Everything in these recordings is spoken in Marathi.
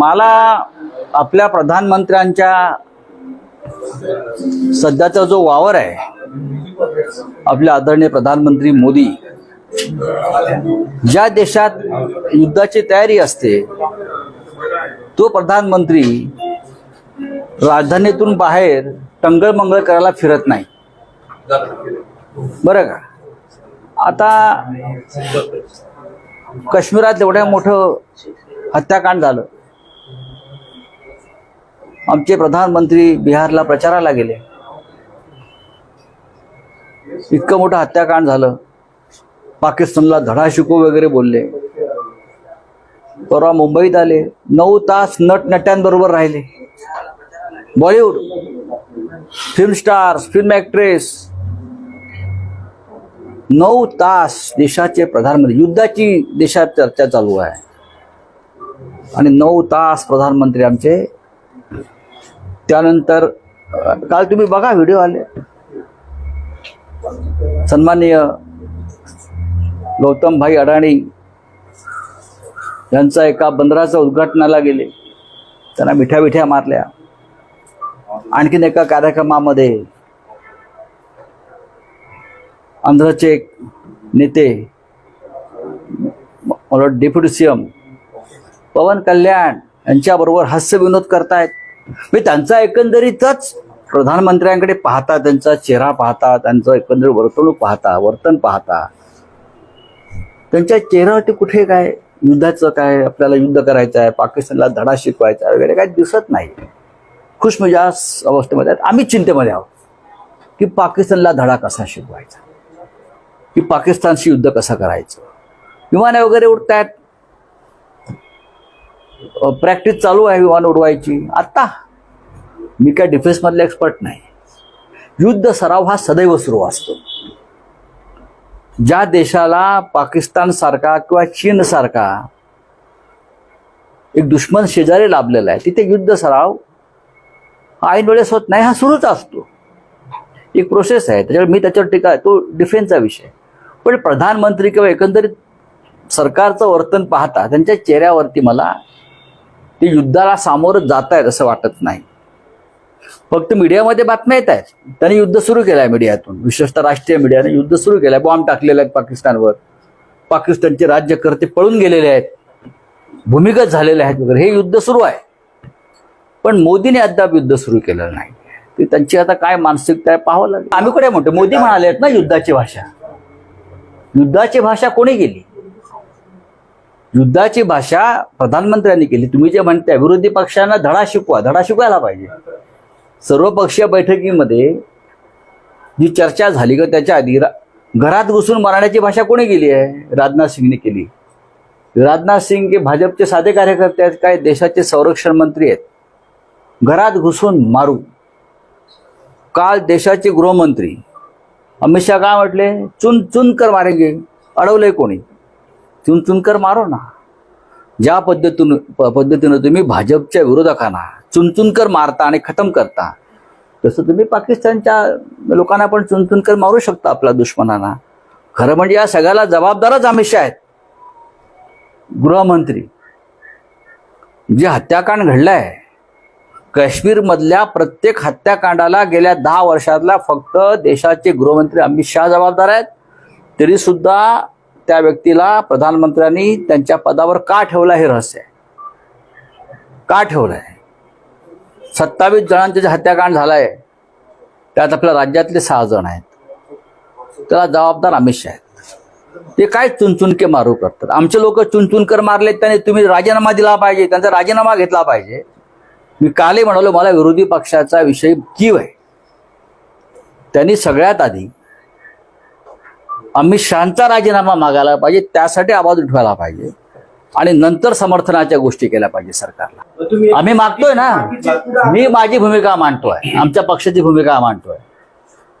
मला आपल्या प्रधानमंत्र्यांच्या सध्याचा जो वावर आहे आपले आदरणीय प्रधानमंत्री मोदी ज्या देशात युद्धाची तयारी असते तो प्रधानमंत्री राजधानीतून बाहेर टंगळमंगळ करायला फिरत नाही. बरं का? आता काश्मीरात एवढ्या मोठं हत्याकांड झालं. आमचे प्रधानमंत्री बिहारला प्रचाराला गेले. इतकं मोठं हत्याकांड झालं. पाकिस्तानला धडा शिकू वगैरे बोलले. परवा मुंबईत आले. नऊ तास नटनट्यांबरोबर राहिले. Bollywood film stars film actress नऊ तास देशाचे प्रधानमंत्री युद्धाची देशात चर्चा चालू आहे. आणि नऊ तास प्रधानमंत्री आमचे त्यानंतर काल तुम्ही बघा व्हिडिओ आले. सन्माननीय गौतम भाई अडाणी यांचा एका बंदराचं उद्घाटनाला गेले. त्यांना मिठ्या मिठ्या मारल्या. आणखीन एका कार्यक्रमामध्ये आंध्रचे एक नेते मला deputy C M Pawan Kalyan यांच्याबरोबर हास्यविनोद करतायत. मी त्यांचा एकंदरीतच प्रधानमंत्र्यांकडे पाहता त्यांचा चेहरा पाहता त्यांचं एकंदरीत वर्तणूक पाहता वर्तन पाहता. त्यांच्या चेहऱ्यावरती कुठे काय युद्धाचं काय आपल्याला युद्ध करायचं आहे पाकिस्तानला धडा शिकवायचा आहे वगैरे काय दिसत नाही. खुशमिजाज म्हणजे अवस्थेमध्ये आहेत. आम्ही चिंतेमध्ये आहोत की पाकिस्तानला धडा कसा शिकवायचा? की पाकिस्तानशी युद्ध कसं करायचं? विमाने वगैरे उडतायत. प्रॅक्टिस चालू आहे विमान उडवायची. आत्ता मी काय डिफेन्समधले एक्सपर्ट नाही. युद्ध सराव हा सदैव सुरू असतो. ज्या देशाला पाकिस्तान सारखा किंवा चीन सारखा एक दुश्मन शेजारी लाभलेला आहे तिथे युद्ध सराव ऐन वेळेस होत नाही हा सुरूच असतो. एक प्रोसेस आहे. त्याच्यावर मी त्याच्यावर टीका तो डिफेन्सचा विषय पण प्रधानमंत्री किंवा एकंदरीत सरकारचं वर्तन पाहता त्यांच्या चेहऱ्यावरती मला ते युद्धाला सामोरं जात आहेत असं वाटत नाही. फक्त मीडियामध्ये बातम्या येत आहेत. त्यांनी युद्ध सुरू केलं आहे मीडियातून. विशेषतः राष्ट्रीय मीडियाने युद्ध सुरू केलं आहे बॉम्ब टाकलेले आहेत पाकिस्तानवर. पाकिस्तानचे राज्यकर्ते पळून गेलेले आहेत. भूमिगत झालेले आहेत वगैरे. हे युद्ध सुरू आहे. पण मोदीने अद्याप युद्ध सुरू केलेलं नाही. ते त्यांची आता काय मानसिकता आहे पाहावं लागेल. आम्ही कुठे म्हणतो? मोदी म्हणाले आहेत ना युद्धाची भाषा. युद्धाची भाषा कोणी केली? युद्धाची भाषा प्रधानमंत्र्यांनी केली. तुम्ही जे म्हणताय विरोधी पक्षांना धडा शिकवा धडा शिकवायला पाहिजे. सर्वपक्षीय बैठकीमध्ये जी चर्चा झाली का त्याच्या आधी रा- घरात घुसून मारण्याची भाषा कोणी केली आहे? राजनाथ सिंगने केली. राजनाथ सिंग हे भाजपचे साधे कार्यकर्ते आहेत काय देशाचे संरक्षण मंत्री आहेत. घरात घुसून मारू. काल देशाचे गृहमंत्री. अमित शहा काय म्हटले? चुन चुन कर मारेंगे अडवलंय कोणी? चुन मारो ना. ज्या पद्धतीनं पद्धतीनं तुम्ही भाजपच्या विरोधकांना चुनचुनकर मारता आणि खतम करता तसं तुम्ही पाकिस्तानच्या लोकांना पण चुनचुनकर मारू शकता आपल्या दुश्मनांना. खरं म्हणजे या सगळ्याला जबाबदारच अमित शहा आहेत. गृहमंत्री. जे हत्याकांड घडलंय काश्मीरमधल्या प्रत्येक हत्याकांडाला गेल्या दहा वर्षातला फक्त देशाचे गृहमंत्री अमित शहा जबाबदार आहेत. तरी सुद्धा त्या व्यक्तीला प्रधानमंत्र्यांनी त्यांच्या पदावर का ठेवला हे रहस्य आहे. का ठेवलंय सत्तावीस जणांचे जे हत्याकांड झालंय त्यात आपल्या राज्यातले सहा जण आहेत. त्याला जबाबदार अमित शहा आहेत. ते काय चुनचुनके मारू करतात? आमचे लोक चुनचुनकर मारले त्याने तुम्ही राजीनामा दिला पाहिजे त्यांचा राजीनामा घेतला पाहिजे. मी कालही म्हणालो मला विरोधी पक्षाचा विषय कीव आहे. त्यांनी सगळ्यात आधी अमित शहाचा राजीनामा मागायला पाहिजे त्यासाठी आवाज उठवायला पाहिजे आणि नंतर समर्थनाच्या गोष्टी केल्या पाहिजे सरकारला. आम्ही मागतोय ना. मी माझी भूमिका मांडतोय. आमच्या पक्षाची भूमिका मांडतोय.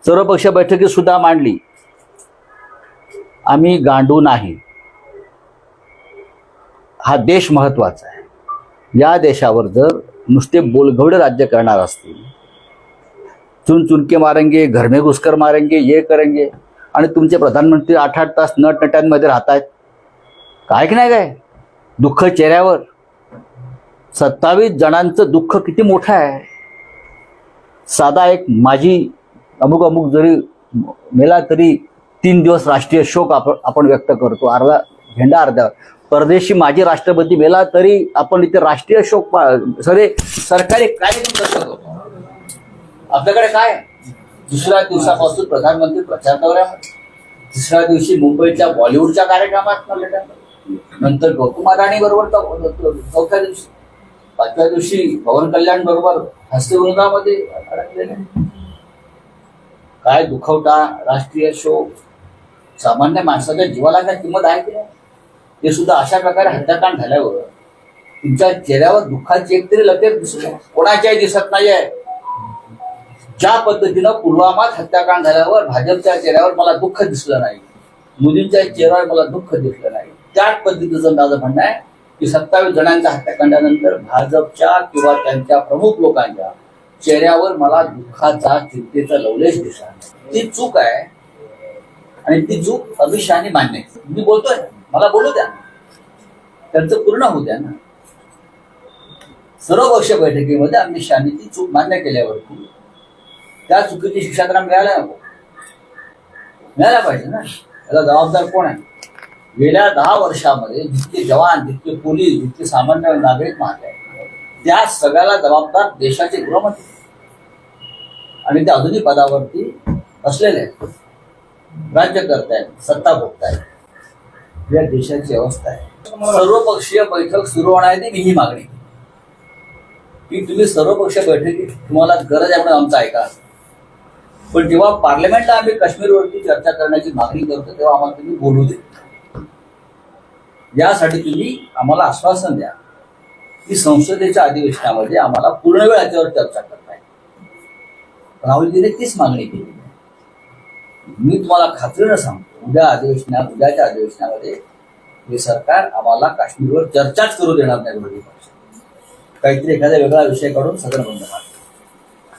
सर्वपक्ष बैठकीत सुद्धा मांडली. आम्ही गांडू नाही. हा देश महत्त्वाचा आहे. या देशावर जर नुसते बोलघवडे राज्य करणार असतील चुन चुनके मारेंगे घर में घुसकर मारेंगे ये करेंगे आणि तुमचे प्रधानमंत्री आठ आठ तास नटनट्यांमध्ये राहत आहेत काय की नाही काय? दुःख चेहऱ्यावर. सत्तावीस जणांचं दुःख किती मोठं आहे. साधा एक माझी अमुक अमुक जरी मेला तरी तीन दिवस राष्ट्रीय शोक आपण आपण व्यक्त करतो. अर्धा झेंडा अर्ध्यावर परदेशी माजी राष्ट्रपती मेला तरी आपण इथे राष्ट्रीय शोक पा- सगळे सरकारी कार्यक्रम करतो. आपल्याकडे काय? आहे? दुसऱ्या दिवसापासून प्रधानमंत्री प्रचार दौऱ्यामध्ये. तिसऱ्या दिवशी मुंबईच्या बॉलिवूडच्या कार्यक्रमात नंतर गौतम अदानी बरोबर चौथ्या दिवशी. पाचव्या दिवशी पवन कल्याण बरोबर हस्तवृंदामध्ये अडकलेले. काय दुखवटा राष्ट्रीय शोक सामान्य माणसाच्या जीवाला काय किंमत आहे की नाही? ते सुद्धा अशा प्रकारे हत्याकांड झाल्यावर तुमच्या चेहऱ्यावर दुःखाची एक तरी लपेट दिसत कोणाच्याही दिसत नाहीये. ज्या पद्धतीनं पुलवामात हत्याकांड झाल्यावर भाजपच्या चेहऱ्यावर मला दुःख दिसलं नाही. मोदींच्या चेहऱ्यावर मला दुःख दिसलं नाही. त्याच पद्धतीचं माझं म्हणणं आहे की सत्तावीस जणांच्या हत्याकांडानंतर भाजपच्या किंवा त्यांच्या प्रमुख लोकांच्या चेहऱ्यावर मला दुःखाचा चिंतेचा लवलेश दिसला ती चूक आहे आणि ती चूक अमित शहाने मान्य मी बोलतोय मला बोलू द्या. त्यांचं पूर्ण होऊ द्या ना. सर्वपक्ष बैठकीमध्ये अमित शहाने ती चूक मान्य केल्यावरती त्या चुकीची शिक्षा त्यांना मिळायला नको. मिळायला पाहिजे ना. याला जबाबदार कोण आहे? गेल्या दहा वर्षामध्ये जितके जवान जितके पोलीस जितके सामान्य नागरिक मारले त्या सगळ्याला जबाबदार देशाचे गृहमंत्री. आणि ते अजूनही पदावरती असलेले आहेत. राज्यकर्ते सत्ता भोगतायत. या देशाची अवस्था आहे. सर्वपक्षीय बैठक सुरू होणार आहे मी ही मागणी की तुम्ही सर्वपक्षीय बैठकीत तुम्हाला गरज आहे म्हणून आमचं ऐका. पण जेव्हा पार्लमेंटला आम्ही काश्मीरवरती चर्चा करण्याची मागणी करतो तेव्हा आम्हाला तुम्ही बोलू दे. यासाठी तुम्ही आम्हाला आश्वासन द्या की संसदेच्या अधिवेशनामध्ये आम्हाला पूर्ण वेळ याच्यावर चर्चा करता येईल. राहुलजीने तीच मागणी केली. मी तुम्हाला खात्रीनं सांगतो उद्या अधिवेशनात उद्याच्या अधिवेशनामध्ये हे सरकार आम्हाला काश्मीरवर चर्चाच करू देणार नाही विरोधी पक्ष. काहीतरी एखादा वेगळा विषय काढून सदन बंद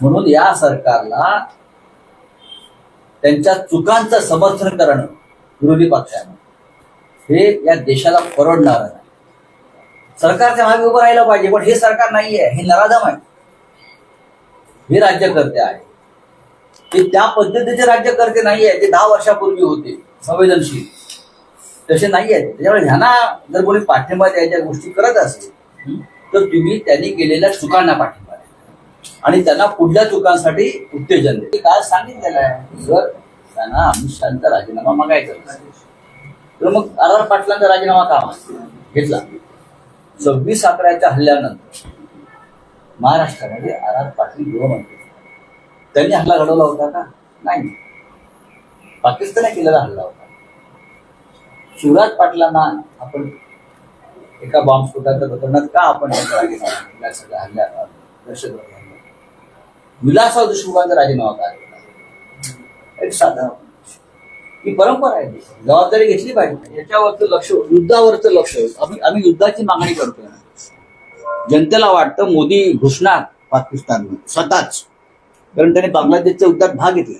म्हणून या सरकारला त्यांच्या चुकांचं समर्थन करणं विरोधी पक्षानं. हे या देशाला परवडणार नाही. सरकारच्या मागे उभं राहिलं पाहिजे पण हे सरकार नाहीये हे नराधम आहे. हे राज्यकर्ते आहे ते त्या पद्धतीचे राज्यकर्ते नाही आहे ते दहा वर्षापूर्वी होते संवेदनशील. तसे नाही आहेत त्याच्यामुळे ह्यांना जर कोणी पाठिंबा द्यायच्या गोष्टी करत असेल तर तुम्ही त्यांनी केलेल्या चुकांना पाठिंबा. आणि त्यांना पुढल्या चुकांसाठी उत्तेजन द्या काल सांगितलेलं आहे जर त्यांना अमित शहाचा राजीनामा मागायचा तर मग आर आर पाटलांचा राजीनामा का घेतला? सव्वीस अकराच्या हल्ल्यानंतर महाराष्ट्रामध्ये आर आर पाटील गृहमंत्री. त्यांनी हल्ला घडवला होता का? नाही. पाकिस्ताने केलेला हल्ला होता. शिवराज पाटलांना आपण एका बॉम्बस्फोटाच्या प्रकरणात का आपण सगळ्या हल्ल्या दहशतवादी विलासराव देशमुखांचा राजीनामा का दिला? एक साधा ही परंपरा आहे जबाबदारी घेतली पाहिजे. याच्यावरचं लक्ष युद्धावरचं लक्ष. आम्ही आम्ही युद्धाची मागणी करतोय. जनतेला वाटतं मोदी घुसणार पाकिस्तान स्वतःच. कारण त्याने बांगलादेशच्या युद्धात भाग घेतला.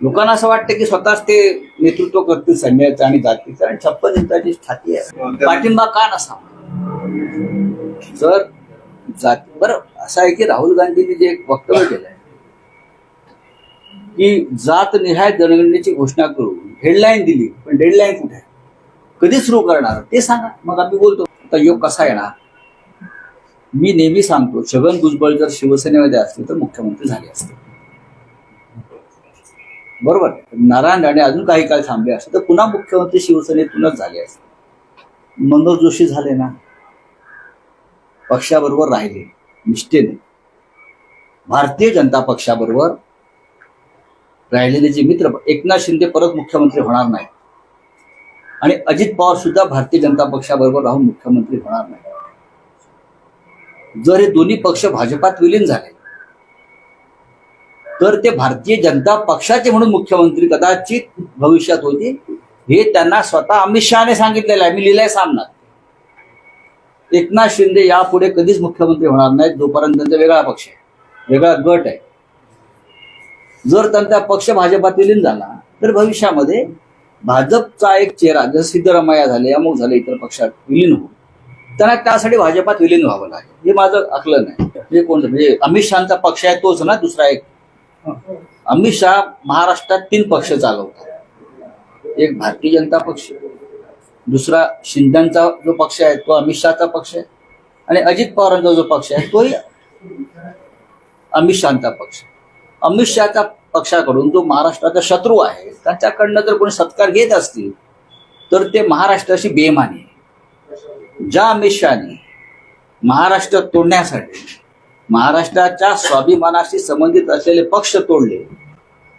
लोकांना असं वाटतं की स्वतःच ते नेतृत्व करतील सैन्याचं आणि जातीचं. आणि छप्पन इंचाची छाती आहे. पाठिंबा का नसावा? जर जाती बरं असं आहे की राहुल गांधींनी जे एक वक्तव्य केलं आहे की जात निहाय जनगणनेची घोषणा करून हेडलाईन दिली पण डेडलाईन कुठे आहे? कधी सुरू करणार? ते सांगा. मग आम्ही बोलतो आता योग कसा येणार? मी नेहमी सांगतो छगन भुजबळ जर शिवसेनेमध्ये असते तर मुख्यमंत्री झाले असते. बरोबर? नारायण राणे अजून काही काळ थांबले असते तर पुन्हा मुख्यमंत्री शिवसेनेतूनच झाले असते. मनोज जोशी झाले ना? पक्षाबरोबर राहिले. निष्ठेने भारतीय जनता पक्षाबरोबर राहिलेले जे मित्र एकनाथ शिंदे परत मुख्यमंत्री होणार नाही आणि अजित पवार सुद्धा भारतीय जनता पक्षाबरोबर राहून मुख्यमंत्री होणार नाही जर हे दोन्ही पक्ष भाजपात विलीन झाले तर ते भारतीय जनता पक्षाचे म्हणून मुख्यमंत्री कदाचित भविष्यात होते हे त्यांना स्वतः अमित शहाने सांगितलेलं आहे. मी लिहिलंय सामना एकनाथ शिंदे यापुढे कधीच मुख्यमंत्री होणार नाहीत जोपर्यंत त्यांचा वेगळा पक्ष आहे. वेगळा गट आहे. जर त्यांचा पक्ष भाजपात विलीन झाला तर भविष्यामध्ये भाजपचा एक चेहरा जसं सिद्धरामय्या झाले अमुक झाले इतर पक्षात विलीन हो त्यांना त्यासाठी भाजपात विलीन व्हावं लागेल. हे माझं आकलन आहे. हे कोण म्हणजे अमित शहाचा पक्ष आहे तोच ना दुसरा एक? अमित शहा महाराष्ट्रात तीन पक्ष चालवतात. एक भारतीय जनता पक्ष दुसरा शिंद्यांचा जो पक्ष आहे तो अमित शहाचा पक्ष आहे. आणि अजित पवारांचा जो पक्ष आहे तोही अमित शहाचा पक्ष अमित शहाचा पक्षाकडून जो महाराष्ट्राचा शत्रू आहे त्यांच्याकडनं जर कोणी सत्कार घेत असतील तर ते महाराष्ट्राशी बेमानी आहे. ज्या अमित शहाने महाराष्ट्र तोडण्यासाठी महाराष्ट्राच्या स्वाभिमानाशी संबंधित असलेले पक्ष तोडले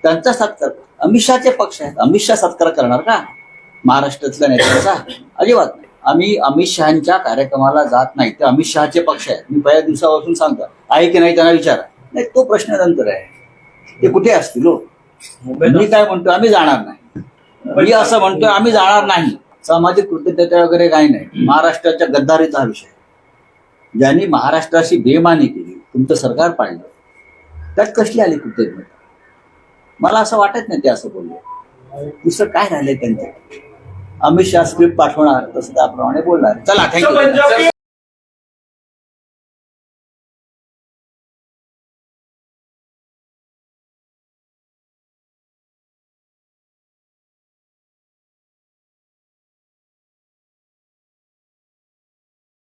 त्यांचा सत्कार अमित शहाचे पक्ष आहेत. अमित शहा सत्कार करणार का? महाराष्ट्रातल्या नेत्यांचा अजिबात नाही. आम्ही अमित शहाच्या कार्यक्रमाला जात नाही. ते अमित शहाचे पक्ष आहेत. मी पहिल्या दिवसापासून सांगतो. आहे की नाही त्यांना विचारा. नाही तो प्रश्न नंतर आहे. ते कुठे असतील हो? मी काय म्हणतो आम्ही जाणार नाही. मी असं म्हणतोय आम्ही जाणार नाही. सामाजिक कृतज्ञता वगैरे काही नाही. महाराष्ट्राच्या गद्दारीचा हा विषय ज्यांनी महाराष्ट्राशी बेमानी केली तुमचं सरकार पाडलं त्यात कसली आली कृतज्ञता? मला असं वाटत नाही ते असं बोलले. दुसरं काय राहिलंय त्यांच्या अमित शहा स्क्रिप्ट पाठवणार तसं त्याप्रमाणे बोलणार. चला थँक्यू